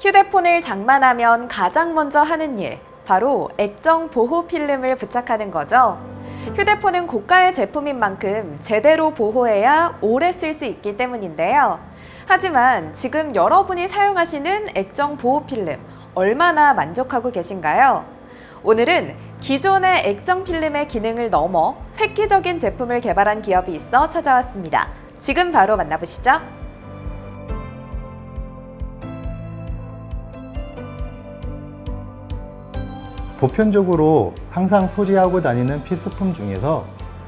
휴대폰을 장만하면 가장 먼저 하는 일, 바로 액정 보호 필름을 부착하는 거죠. 휴대폰은 고가의 제품인 만큼 제대로 보호해야 오래 쓸 수 있기 때문인데요. 하지만 지금 여러분이 사용하시는 액정 보호 필름, 얼마나 만족하고 계신가요? 오늘은 기존의 액정 필름의 기능을 넘어 획기적인 제품을 개발한 기업이 있어 찾아왔습니다. 지금 바로 만나보시죠. 보편적으로 항상 소지하고 다니는 필수품 중에서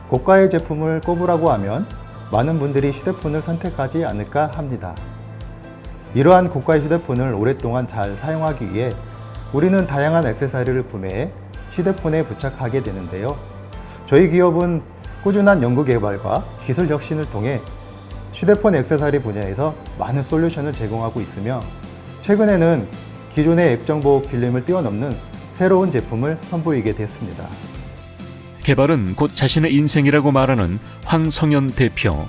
고가의 제품을 꼽으라고 하면 많은 분들이 휴대폰을 선택하지 않을까 합니다. 이러한 고가의 휴대폰을 오랫동안 잘 사용하기 위해 우리는 다양한 액세서리를 구매해 휴대폰에 부착하게 되는데요. 저희 기업은 꾸준한 연구 개발과 기술 혁신을 통해 휴대폰 액세서리 분야에서 많은 솔루션을 제공하고 있으며 최근에는 기존의 액정 보호 필름을 뛰어넘는 새로운 제품을 선보이게 됐습니다. 개발은 곧 자신의 인생이라고 말하는 황성현 대표.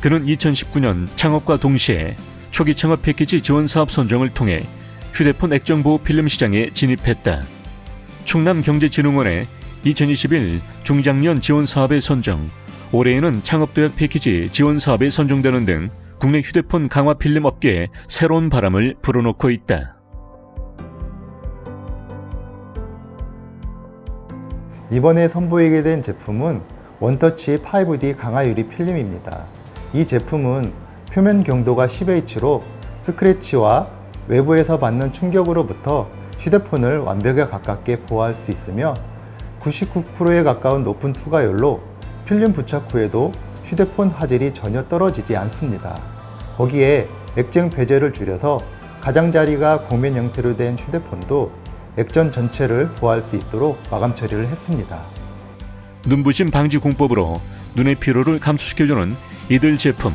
그는 2019년 창업과 동시에 초기 창업 패키지 지원 사업 선정을 통해 휴대폰 액정 보호 필름 시장에 진입했다. 충남경제진흥원의 2021 중장년 지원 사업에 선정, 올해에는 창업도약 패키지 지원 사업에 선정되는 등 국내 휴대폰 강화 필름 업계에 새로운 바람을 불어넣고 있다. 이번에 선보이게 된 제품은 원터치 5D 강화 유리 필름입니다. 이 제품은 표면 경도가 10H로 스크래치와 외부에서 받는 충격으로부터 휴대폰을 완벽에 가깝게 보호할 수 있으며 99%에 가까운 높은 투과율로 필름 부착 후에도 휴대폰 화질이 전혀 떨어지지 않습니다. 거기에 액정 배제를 줄여서 가장자리가 곡면 형태로 된 휴대폰도 액전 전체를 보호할 수 있도록 마감 처리를 했습니다. 눈부심 방지 공법으로 눈의 피로를 감소시켜주는 이들 제품.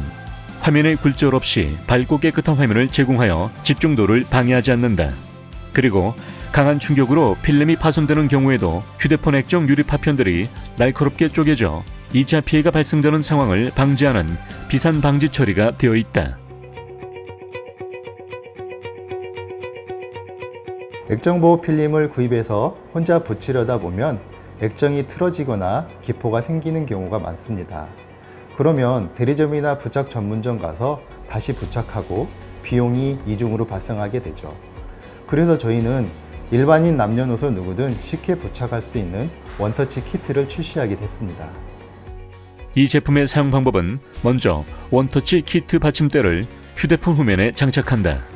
화면에 굴절 없이 밝고 깨끗한 화면을 제공하여 집중도를 방해하지 않는다. 그리고 강한 충격으로 필름이 파손되는 경우에도 휴대폰 액정 유리 파편들이 날카롭게 쪼개져 2차 피해가 발생되는 상황을 방지하는 비산 방지 처리가 되어 있다. 액정 보호 필름을 구입해서 혼자 붙이려다 보면 액정이 틀어지거나 기포가 생기는 경우가 많습니다. 그러면 대리점이나 부착 전문점 가서 다시 부착하고 비용이 이중으로 발생하게 되죠. 그래서 저희는 일반인 남녀노소 누구든 쉽게 부착할 수 있는 원터치 키트를 출시하게 됐습니다. 이 제품의 사용 방법은 먼저 원터치 키트 받침대를 휴대폰 후면에 장착한다.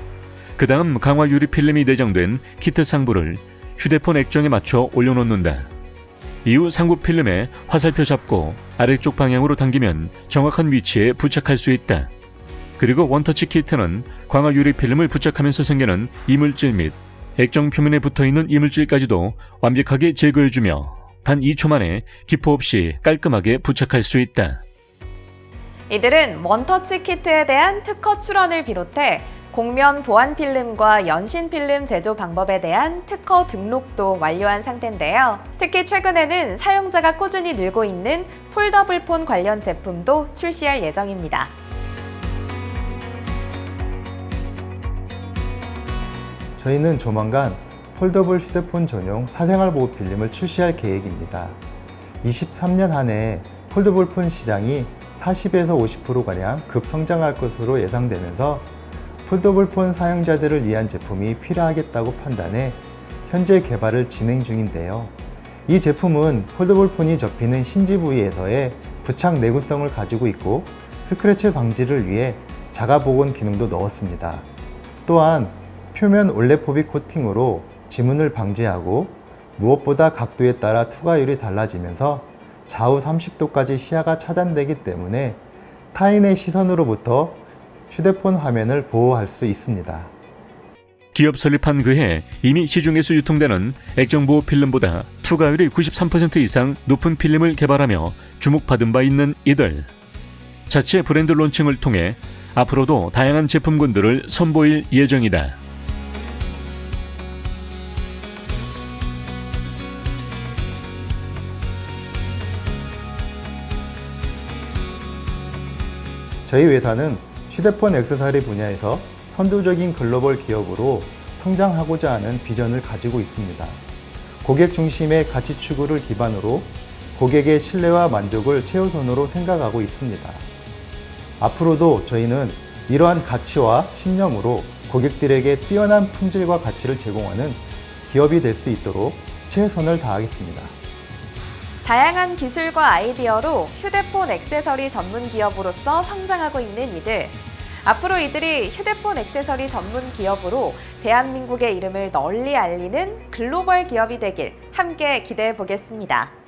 그 다음 강화 유리 필름이 내장된 키트 상부를 휴대폰 액정에 맞춰 올려놓는다. 이후 상부 필름에 화살표 잡고 아래쪽 방향으로 당기면 정확한 위치에 부착할 수 있다. 그리고 원터치 키트는 강화 유리 필름을 부착하면서 생기는 이물질 및 액정 표면에 붙어 있는 이물질까지도 완벽하게 제거해주며 단 2초 만에 기포 없이 깔끔하게 부착할 수 있다. 이들은 원터치 키트에 대한 특허 출원을 비롯해 곡면 보안 필름과 연신 필름 제조 방법에 대한 특허 등록도 완료한 상태인데요. 특히 최근에는 사용자가 꾸준히 늘고 있는 폴더블 폰 관련 제품도 출시할 예정입니다. 저희는 조만간 폴더블 휴대폰 전용 사생활 보호 필름을 출시할 계획입니다. 23년 한 해 폴더블 폰 시장이 40에서 50%가량 급성장할 것으로 예상되면서 폴더블 폰 사용자들을 위한 제품이 필요하겠다고 판단해 현재 개발을 진행 중인데요. 이 제품은 폴더블 폰이 접히는 신지 부위에서의 부착 내구성을 가지고 있고 스크래치 방지를 위해 자가 복원 기능도 넣었습니다. 또한 표면 올레포비 코팅으로 지문을 방지하고 무엇보다 각도에 따라 투과율이 달라지면서 좌우 30도까지 시야가 차단되기 때문에 타인의 시선으로부터 휴대폰 화면을 보호할 수 있습니다. 기업 설립한 그해 이미 시중에서 유통되는 액정보호 필름보다 투과율이 93% 이상 높은 필름을 개발하며 주목받은 바 있는 이들. 자체 브랜드 론칭을 통해 앞으로도 다양한 제품군들을 선보일 예정이다. 저희 회사는 휴대폰 액세서리 분야에서 선도적인 글로벌 기업으로 성장하고자 하는 비전을 가지고 있습니다. 고객 중심의 가치 추구를 기반으로 고객의 신뢰와 만족을 최우선으로 생각하고 있습니다. 앞으로도 저희는 이러한 가치와 신념으로 고객들에게 뛰어난 품질과 가치를 제공하는 기업이 될 수 있도록 최선을 다하겠습니다. 다양한 기술과 아이디어로 휴대폰 액세서리 전문 기업으로서 성장하고 있는 이들. 앞으로 이들이 휴대폰 액세서리 전문 기업으로 대한민국의 이름을 널리 알리는 글로벌 기업이 되길 함께 기대해 보겠습니다.